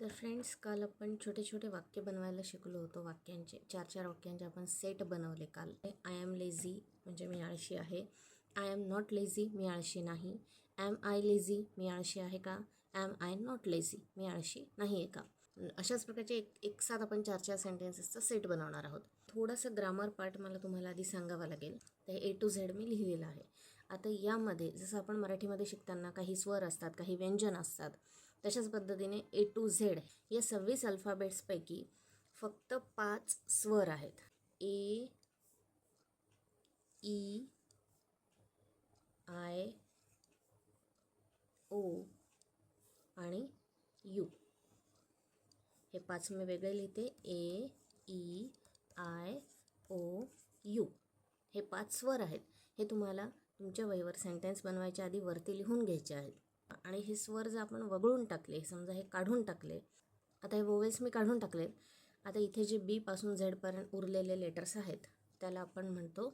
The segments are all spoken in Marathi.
तर फ्रेंड्स काल आपण छोटे छोटे वाक्य बनवायला शिकलो होतो वाक्यांचे. चार चार वाक्यांचे आपण सेट बनवले काल. आय एम लेझी म्हणजे मी आळशी आहे. आय एम नॉट लेझी मी आळशी नाही. ॲम आय लेझी मी आळशी आहे का? ॲम आय नॉट लेझी मी आळशी नाही आहे का? अशाच प्रकारचे एक एक साथ आपण चार चार सेंटेन्सेसचा सेट बनवणार आहोत. थोडंसं ग्रामर पार्ट मला तुम्हाला आधी सांगावा लागेल. ते ए टू झेड मी लिहिलेलं आहे. आता यामध्ये जसं आपण मराठीमध्ये शिकताना काही स्वर असतात काही व्यंजन असतात तशाच पद्धतीने ए टू झेड या सव्वीस अल्फाबेट्सपैकी फक्त पाच स्वर आहेत. ए ई आय ओ आणि यू हे पाच मी वेगळे लिहिते. A E I O U हे पाच स्वर आहेत. हे तुम्हाला तुमच्या वहीवर सेंटेन्स बनवायच्या आधी वरती लिहून घ्यायचे आहेत. आणि हे स्वर जर आपण वगळून टाकले समजा हे काढून टाकले आता हे वोवेल्स मी काढून टाकले आता इथे जे बी पासून झेडपर्यंत उरलेले लेटर्स आहेत त्याला आपण म्हणतो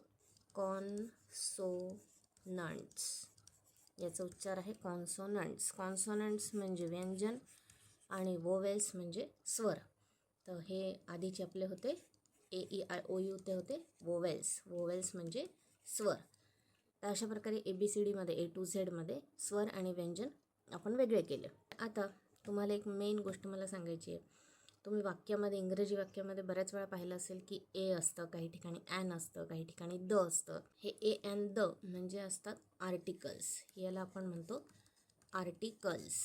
कॉन्सोनंट्स याचा उच्चार आहे कॉन्सोनंट्स कॉन्सोनंट्स म्हणजे व्यंजन आणि वोवेल्स म्हणजे स्वर. तर हे आधीचे आपले होते A E I O U ते होते वोवेल्स वोवेल्स म्हणजे स्वर. तर अशा प्रकारे ए बी सी डीमध्ये ए टू झेडमध्ये स्वर आणि व्यंजन आपण वेगळे केले. आता तुम्हाला एक मेन गोष्ट मला सांगायची आहे. तुम्ही वाक्यामध्ये इंग्रजी वाक्यामध्ये बऱ्याच वेळा पाहिलं असेल की ए असतं काही ठिकाणी ॲन असतं काही ठिकाणी द असतं. हे ए ॲन द म्हणजे असतात आर्टिकल्स याला आपण म्हणतो आर्टिकल्स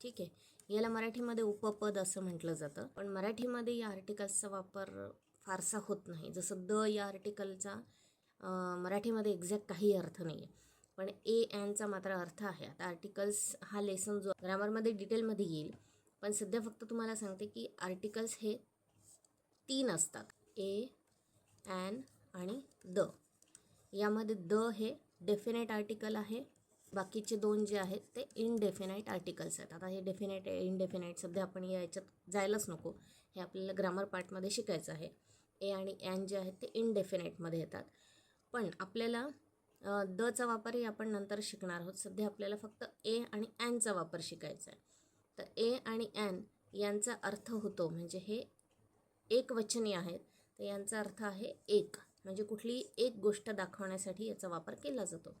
ठीक आहे? याला मराठीमध्ये उपपद असं म्हटलं जातं. पण मराठीमध्ये या आर्टिकल्सचा वापर फारसा होत नाही. जसं द या आर्टिकलचा मराठीमध्ये एक्झॅक्ट काही अर्थ नाही आहे पण ए ॲनचा मात्र अर्थ आहे. आता आर्टिकल्स हा लेसन जो ग्रामरमध्ये डिटेलमध्ये येईल. पण सध्या फक्त तुम्हाला सांगते की आर्टिकल्स हे तीन असतात. ए ॲन आणि द. यामध्ये द हे डेफिनेट आर्टिकल आहे. बाकीचे दोन जे आहेत ते इनडेफिनाईट आर्टिकल्स आहेत. आता हे डेफिनेट इनडेफिनाईट. सध्या आपण या याच्यात जायलाच नको. हे आपल्याला ग्रामर पार्टमध्ये शिकायचं आहे. ए आणि ॲन जे आहेत ते इनडेफिनाईटमध्ये येतात. पण आपल्याला दचा वापरही आपण नंतर शिकणार आहोत. सध्या आपल्याला फक्त ए आणि ॲनचा वापर शिकायचा आहे. तर ए आणि ॲन यांचा अर्थ होतो म्हणजे हे एक वचनी आहेत. तर यांचा अर्थ आहे एक. म्हणजे कुठलीही एक गोष्ट दाखवण्यासाठी याचा वापर केला जातो.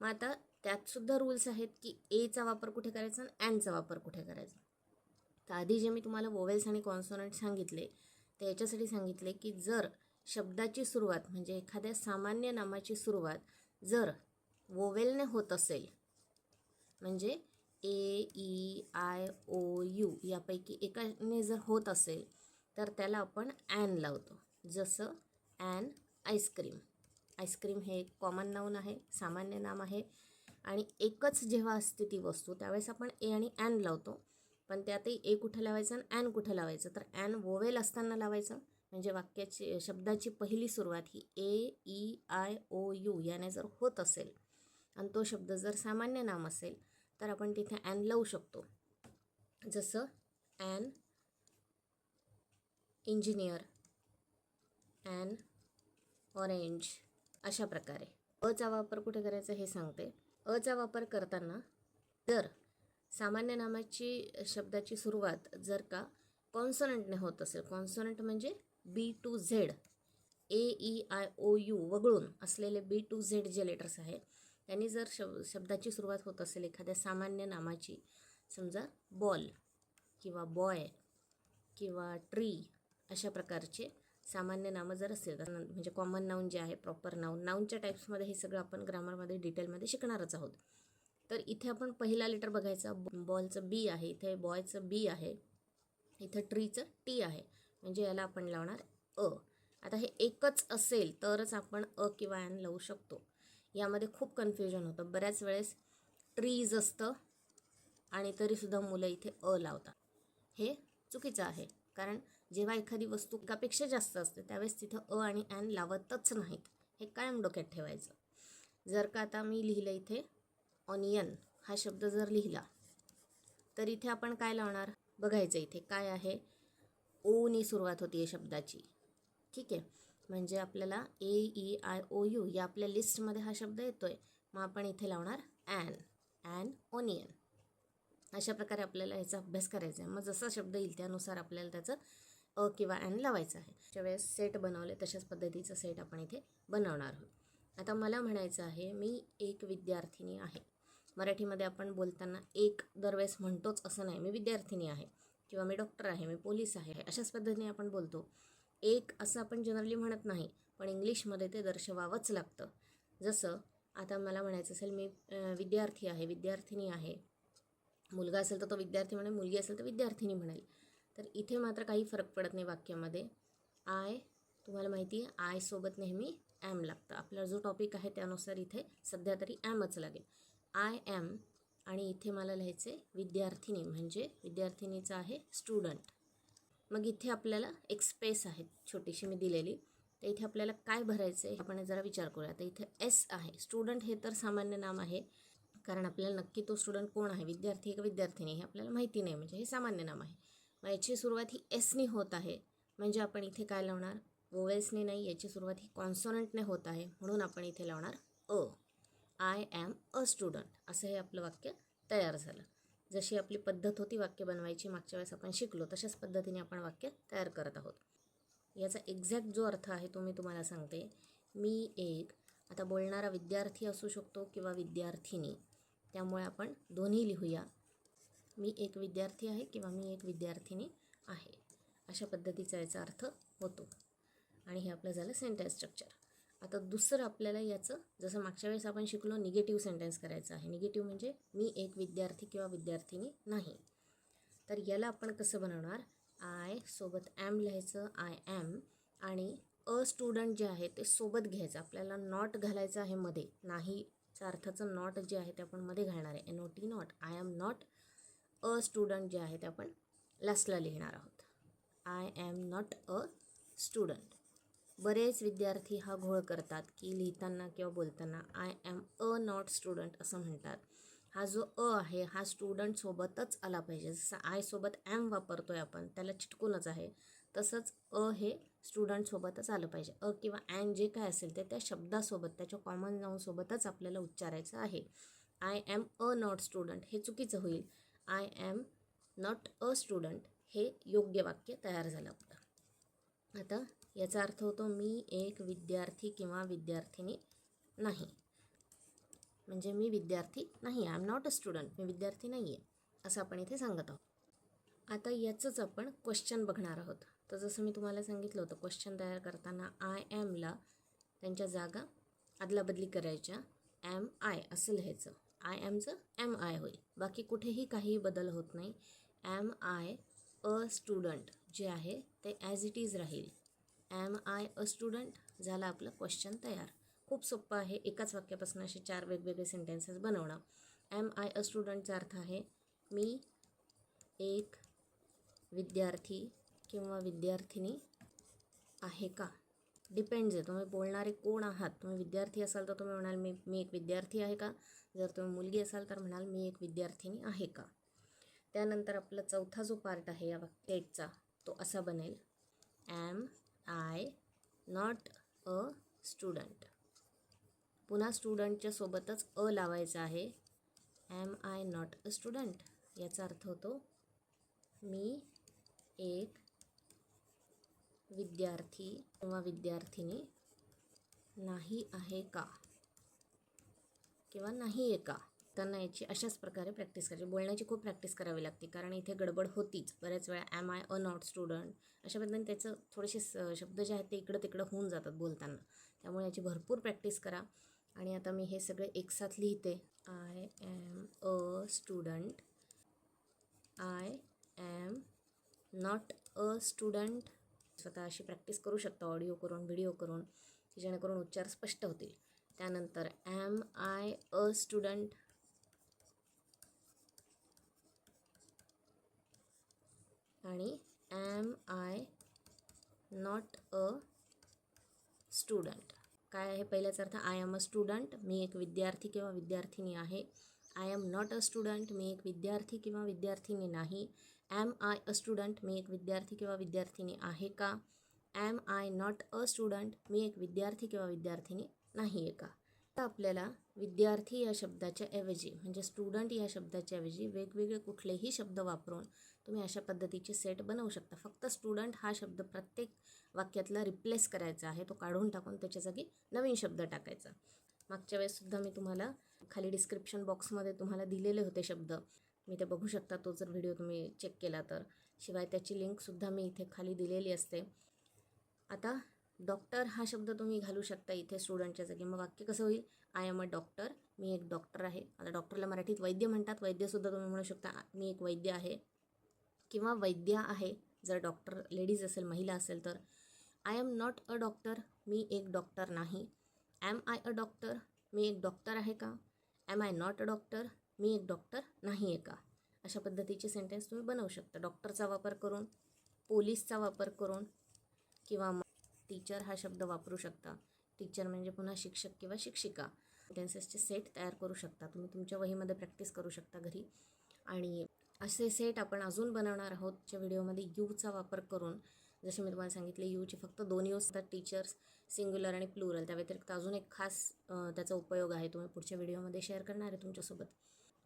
मग आता त्यातसुद्धा रूल्स आहेत की एचा वापर कुठे करायचा आणि ॲनचा वापर कुठे करायचा. तर आधी जे मी तुम्हाला वोवेल्स आणि कॉन्सोनंट सांगितले तर याच्यासाठी सांगितले की जर शब्दाची सुरुवात म्हणजे एखाद्या सामान्य नामाची सुरुवात जर वोवेलने होत असेल म्हणजे A E I O U यापैकी एकाने जर होत असेल तर त्याला आपण ॲन लावतो. जसं ॲन आईस्क्रीम. आईस्क्रीम हे एक कॉमन नाऊन आहे सामान्य नाम आहे आणि एकच जेव्हा असते ती वस्तू त्यावेळेस आपण ए आणि ॲन लावतो. पण त्यातही ए कुठं लावायचं आणि ॲन कुठं लावायचं? तर ॲन वोवेल असताना लावायचं. म्हणजे वाक्याची शब्दाची पहिली सुरुवात ही A E I O U याने जर होत असेल आणि तो शब्द जर सामान्य नाम असेल तर आपण तिथे ॲन लावू शकतो. जसं ॲन इंजिनियर ॲन ऑरेंज अशा प्रकारे. अचा वापर कुठे करायचा हे सांगते. अचा वापर करताना जर सामान्य नामाची शब्दाची सुरुवात जर का कॉन्सनंटने होत असेल कॉन्सनंट म्हणजे B to Z A E I O U वगळून असलेले बी टू झेड जे लेटर्स आहेत त्यांनी जर शब शब्दाची सुरुवात होत असेल एखाद्या सामान्य नामाची समजा बॉल किंवा बॉय किंवा ट्री अशा प्रकारचे सामान्य नामं जर असेल तर म्हणजे कॉमन नाऊन जे आहे प्रॉपर नाऊन नाऊनच्या टाईप्समध्ये हे सगळं आपण ग्रामरमध्ये डिटेलमध्ये शिकणारच आहोत. तर इथे आपण पहिला लेटर बघायचा बॉलचं बी आहे इथे बॉयचं बी आहे इथं ट्रीचं टी आहे. म्हणजे याला आपण लावणार अ. आता हे एकच असेल तरच आपण अ किंवा ॲन लावू शकतो. यामध्ये खूप कन्फ्युजन होतं. बऱ्याच वेळेस ट्रीज असतं आणि तरीसुद्धा मुलं इथे अ लावतात. हे चुकीचं आहे. कारण जेव्हा एखादी वस्तू एकापेक्षा जास्त असते त्यावेळेस तिथं अ आणि ॲन लावतच नाहीत. हे कायम डोक्यात ठेवायचं. जर का आता मी लिहिलं इथे ऑनियन हा शब्द जर लिहिला तर इथे आपण काय लावणार? बघायचं इथे काय आहे. ओनी सुरुवात होती आहे शब्दाची. ठीक आहे? म्हणजे आपल्याला A E I O U या आपल्या लिस्टमध्ये हा शब्द येतो आहे मग आपण इथे लावणार ॲन ॲन ओनियन अशा प्रकारे आपल्याला याचा अभ्यास करायचा आहे. मग जसा शब्द येईल त्यानुसार आपल्याला त्याचं अ किंवा ॲन लावायचं आहे. ज्यावेळेस सेट बनवले तशाच पद्धतीचं सेट आपण इथे बनवणार आहोत. आता मला म्हणायचं आहे मी एक विद्यार्थिनी आहे. मराठीमध्ये आपण बोलताना एक दरवेळेस म्हणतोच असं नाही. मी विद्यार्थिनी आहे. किंवा मी डॉक्टर आहे मी पोलीस आहे अशाच पद्धतीने आपण बोलतो. एक असं आपण जनरली म्हणत नाही पण इंग्लिशमध्ये ते दर्शवावंच लागतं. जसं आता मला म्हणायचं असेल मी विद्यार्थी आहे विद्यार्थिनी आहे. मुलगा असेल तर तो विद्यार्थी म्हणेल मुलगी असेल तर विद्यार्थिनी म्हणेल. तर इथे मात्र काही फरक पडत नाही वाक्यामध्ये. आय तुम्हाला माहिती आहे आयसोबत नेहमी ॲम लागतं. आपला जो टॉपिक आहे त्यानुसार इथे सध्या तरी ॲमच लागेल. आय ॲम आणि इथे मला लिहायचं आहे विद्यार्थिनी म्हणजे विद्यार्थिनीचं आहे स्टुडंट मग इथे आपल्याला एक स्पेस आहे छोटीशी मी दिलेली. तर इथे आपल्याला काय भरायचं आहे आपण जरा विचार करूया. तर इथे एस आहे. स्टुडंट हे तर सामान्य नाम आहे कारण आपल्याला नक्की तो स्टुडंट कोण आहे? विद्यार्थी का विद्यार्थिनी हे आपल्याला माहिती नाही म्हणजे हे सामान्य नाम आहे. मग याची सुरुवात ही एसनी होत आहे. म्हणजे आपण इथे काय लावणार? वोवेल्सने नाही याची सुरुवात ही कॉन्सोनंटने होत आहे म्हणून आपण इथे लावणार a. I am a student असं हे आपलं वाक्य तयार झालं. जशी आपली पद्धत होती वाक्य बनवायची मागच्या वेळेस आपण शिकलो तशाच पद्धतीने आपण वाक्य तयार करत आहोत. याचा एक्झॅक्ट जो अर्थ आहे तो मी तुम्हाला सांगते. मी एक आता बोलणारा विद्यार्थी असू शकतो किंवा विद्यार्थिनी त्यामुळे आपण दोन्ही लिहूया. मी एक विद्यार्थी आहे किंवा मी एक विद्यार्थिनी आहे. अशा पद्धतीचा याचा अर्थ होतो. आणि हे आपलं झालं सेंटेन्स स्ट्रक्चर आता दुसरं आपल्याला याचं जसं मागच्या वेळेस आपण शिकलो निगेटिव्ह सेंटेन्स करायचं आहे. निगेटिव्ह म्हणजे मी एक विद्यार्थी किंवा विद्यार्थिनी नाही. तर याला आपण कसं बनवणार? आय सोबत ॲम लिहायचं आय ॲम आणि अ स्टुडंट जे आहे ते सोबत घ्यायचं. आपल्याला नॉट घालायचं आहे मध्ये. नाहीच्या अर्थाचं नॉट जे आहे ते आपण मध्ये घालणार आहे. N O T not I am not a student जे आहे ते आपण लास्टला लिहिणार आहोत. I am not a student बरेच विद्यार्थी हा घोळ करतात की लिहिताना किंवा बोलताना I am a not student असं म्हणतात. हा जो अ आहे हा स्टुडंटसोबतच आला पाहिजे. जसं आयसोबत ॲम वापरतो आहे आपण त्याला चिटकूनच आहे. तसंच अ हे स्टुडंटसोबतच आलं पाहिजे. अ किंवा ॲन जे काय असेल ते त्या शब्दासोबत त्याच्या कॉमन नाऊनसोबतच आपल्याला उच्चारायचं आहे. I am a not student हे चुकीचं होईल. I am not a student हे योग्य वाक्य तयार झालं आपलं. आता याचा अर्थ होतो मी एक विद्यार्थी किंवा विद्यार्थिनी नाही. म्हणजे मी विद्यार्थी नाही I am not a student मी विद्यार्थी नाही आहे असं आपण इथे सांगत आहोत. आता याचंच आपण क्वेश्चन बघणार आहोत. तर जसं मी तुम्हाला सांगितलं होतं क्वेश्चन तयार करताना आय ॲमला त्यांच्या जागा अदलाबदली करायच्या. ॲम आय असं लिहायचं. आय ॲमचं एम आय होईल. बाकी कुठेही काही बदल होत नाही. ॲम आय अ स्टुडंट जे आहे ते ॲज इट इज राहील. ॲम आय अ स्टुडंट झालं आपलं क्वेश्चन तयार. खूप सोपं आहे एकाच वाक्यापासून असे चार वेगवेगळे सेंटेन्सेस बनवणं. ॲम आय अ स्टुडंटचा अर्थ आहे मी एक विद्यार्थी किंवा विद्यार्थिनी आहे का? डिपेंड्स आहे. तुम्ही बोलणारे कोण आहात? तुम्ही विद्यार्थी असाल तर तुम्ही म्हणाल मी मी एक विद्यार्थी आहे का? जर तुम्ही मुलगी असाल तर म्हणाल मी एक विद्यार्थिनी आहे का? त्यानंतर आपला चौथा जो पार्ट आहे या वाक्याचा तो असा बनेल. ॲम नॉट अ स्टुडंट पुन्हा स्टुडंटच्या सोबतच अ लावायचं आहे. Am I not a student याचा अर्थ होतो मी एक विद्यार्थी किंवा विद्यार्थिनी नाही आहे का? किंवा नाही आहे का? त्यांना याची अशाच प्रकारे प्रॅक्टिस करायची. बोलण्याची खूप प्रॅक्टिस करावी लागते. कारण इथे गडबड होतीच. बऱ्याच वेळा am I a not student अशा पद्धतीने त्याचं थोडेसे स शब्द जे आहेत ते इकडं तिकडं होऊन जातात बोलताना. त्यामुळे याची भरपूर प्रॅक्टिस करा. आणि आता मी हे सगळे एकसाथ लिहिते. I am a student I am not a student स्वतः अशी प्रॅक्टिस करू शकता. ऑडिओ करून व्हिडिओ करून की जेणेकरून उच्चार स्पष्ट होतील. त्यानंतर ॲम आय अ स्टुडंट आणि am I not a student काय आहे पहिल्याचा अर्थ? आय एम अ स्टुडंट मी एक विद्यार्थी किंवा विद्यार्थिनी आहे. I am not a student मी एक विद्यार्थी किंवा विद्यार्थिनी नाही. ॲम आय अ स्टुडंट मी एक विद्यार्थी किंवा विद्यार्थिनी आहे का? Am I not a student मी एक विद्यार्थी किंवा विद्यार्थिनी नाही आहे का? आता आपल्याला विद्यार्थी या शब्दाच्या ऐवजी म्हणजे स्टुडंट या शब्दाच्या ऐवजी वेगवेगळे कुठलेही शब्द वापरून तुम्ही अशा पद्धतीचे सेट बनवू शकता. फक्त स्टुडंट हा शब्द प्रत्येक वाक्यातला रिप्लेस करायचा आहे तो काढून टाकून त्याच्या जागी नवीन शब्द टाकायचा. मागच्या वेळेससुद्धा मी तुम्हाला खाली डिस्क्रिप्शन बॉक्समध्ये तुम्हाला दिलेले होते शब्द. मी ते बघू शकता तो जर व्हिडिओ तुम्ही चेक केला तर. शिवाय त्याची लिंकसुद्धा मी इथे खाली दिलेली असते. आता डॉक्टर हा शब्द तुम्ही घालू शकता इथे स्टुडंटच्या जागी. मग वाक्य कसं होईल? आय एम अ डॉक्टर मी एक डॉक्टर आहे. आता डॉक्टरला मराठीत वैद्य म्हणतात. वैद्यसुद्धा तुम्ही म्हणू शकता मी एक वैद्य आहे. किंवा वैद्य आहे. जर डॉक्टर लेडीज असेल महिला असेल तर. I am not a doctor मी एक डॉक्टर नाही. ॲम आय अ डॉक्टर मी एक डॉक्टर आहे का? Am I not a doctor मी एक डॉक्टर नाही आहे का? अशा पद्धतीचे सेंटेन्स तुम्ही बनवू शकता. डॉक्टरचा वापर करून पोलीसचा वापर करून किंवा टीचर हा शब्द वापरू शकता. टीचर म्हणजे पुन्हा शिक्षक किंवा शिक्षिका. सेंटेन्सेसचे सेट तयार करू शकता. तुम्ही तुमच्या वहीमध्ये प्रॅक्टिस करू शकता घरी. आणि असे सेट आपण अजून बनवणार आहोत ज्या व्हिडिओमध्ये यूचा वापर करून. जसे मी तुम्हाला सांगितले यूचे फक्त दोन यूज असतात टीचर्स सिंग्युलर आणि प्लुरल त्या व्यतिरिक्त अजून एक खास त्याचा उपयोग आहे. तुम्ही पुढच्या व्हिडिओमध्ये शेअर करणार आहे तुमच्यासोबत.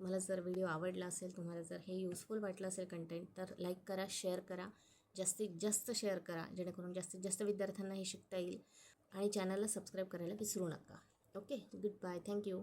मला जर व्हिडिओ आवडला असेल तुम्हाला जर हे युजफुल वाटलं असेल कंटेंट तर लाईक करा शेअर करा. जास्तीत जास्त शेअर करा जेणेकरून जास्तीत जास्त विद्यार्थ्यांना हे शिकता येईल. आणि चॅनलला सबस्क्राईब करायला विसरू नका. ओके? Good bye thank you